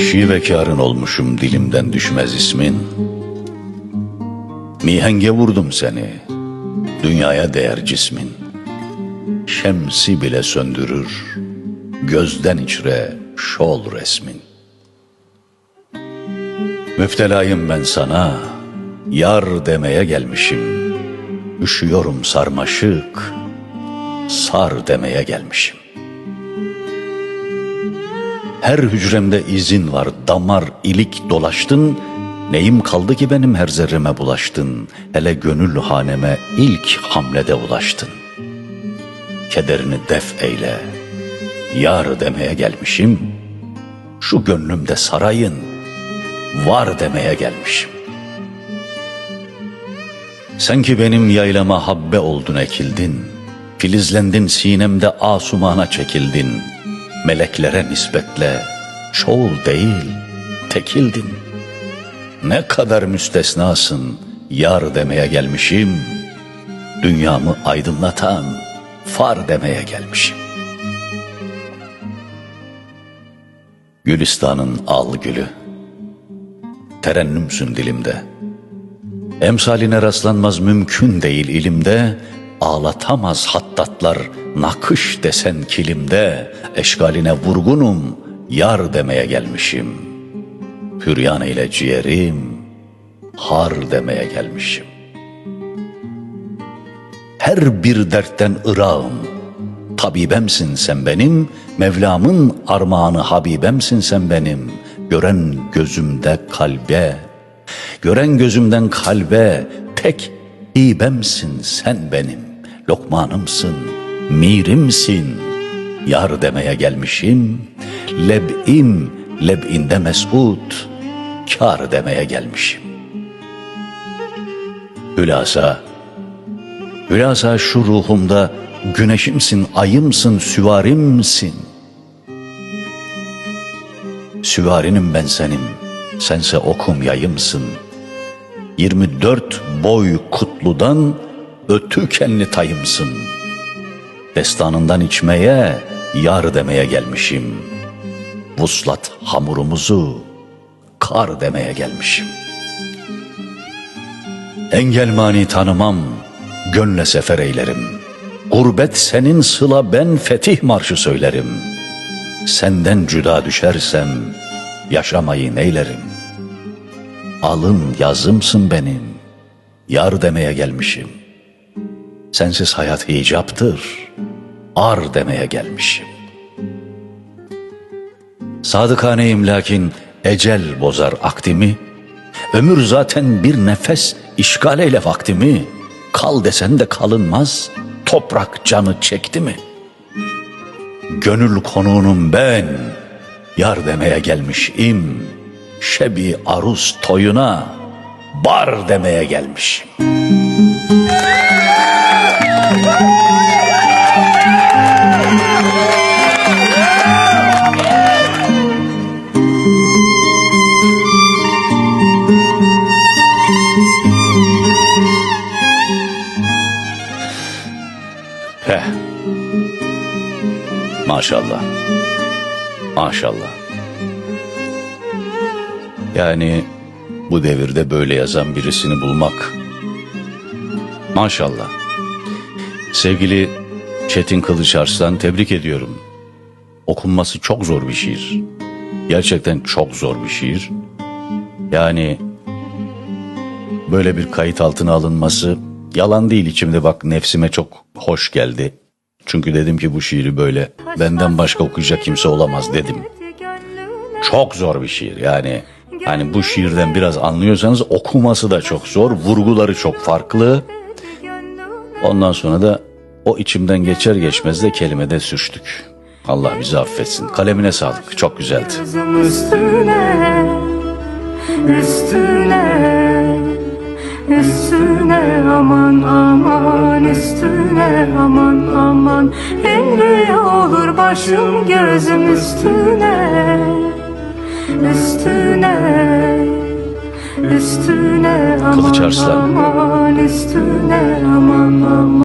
Şivekarın olmuşum dilimden düşmez ismin. Mihenge vurdum seni, dünyaya değer cismin. Şemsi bile söndürür, gözden içre şol resmin. Müptelayım ben sana, yar demeye gelmişim. Üşüyorum sarmaşık, sar demeye gelmişim. Her hücremde izin var, damar ilik dolaştın. Neyim kaldı ki benim her zerreme bulaştın. Hele gönül haneme ilk hamlede ulaştın. Kederini def eyle, yar demeye gelmişim. Şu gönlümde sarayın, var demeye gelmişim. Sen ki benim yaylama habbe oldun ekildin. Filizlendin sinemde asumana çekildin. Meleklere nispetle çoğul değil tekildin. Ne kadar müstesnasın yar demeye gelmişim. Dünyamı aydınlatan far demeye gelmişim. Gülistan'ın al gülü, terennümsün dilimde. Emsaline rastlanmaz mümkün değil ilimde, ağlatamaz hattatlar nakış desen kilimde, eşgaline vurgunum, yar demeye gelmişim. Hüryan ile ciğerim, har demeye gelmişim. Her bir dertten ırağım, tabibemsin sen benim, Mevlam'ın armağanı habibemsin sen benim. Gören gözümde kalbe, gören gözümden kalbe, tek hibemsin sen benim. Lokmanımsın, mirimsin, yar demeye gelmişim. Leb'im, leb'inde mesut, kar demeye gelmişim. Hülasa, Hülasa şu ruhumda güneşimsin, ayımsın, süvarimsin. Süvarinim ben senin, sense okum yayımsın. 24 boy kutludan ötü kenli tayımsın. Destanından içmeye, yar demeye gelmişim. Vuslat hamurumuzu kar demeye gelmişim. Engel mani tanımam, gönle sefer eylerim. Gurbet senin sıla ben fetih marşı söylerim. Senden cüda düşersem yaşamayı neylerim. Alın yazımsın benim, yar demeye gelmişim. Sensiz hayat icaptır, ar demeye gelmişim. Sadıkaneyim lakin ecel bozar akdimi. Ömür zaten bir nefes işgal eyle vaktimi. Kal desen de kalınmaz, toprak canı çekti mi? Gönül konuğunum ben, yar demeye gelmişim. Şebi aruz toyuna, bar demeye gelmişim. Maşallah. Maşallah. Yani bu devirde böyle yazan birisini bulmak. Maşallah. Sevgili Çetin Kılıç Arslan tebrik ediyorum. Okunması çok zor bir şiir. Gerçekten çok zor bir şiir. Yani böyle bir kayıt altına alınması yalan değil içimde bak nefsime çok hoş geldi. Çünkü dedim ki bu şiiri böyle benden başka okuyacak kimse olamaz dedim. Çok zor bir şiir yani. Hani bu şiirden biraz anlıyorsanız okuması da çok zor. Vurguları çok farklı. Ondan sonra da o içimden geçer geçmez de kelimede sürçtük. Allah bizi affetsin. Kalemine sağlık. Çok güzeldi. Üstüne, üstüne, üstüne aman aman üstüne aman aman. Emri olur başım gözüm üstüne, üstüne, üstüne aman aman üstüne aman aman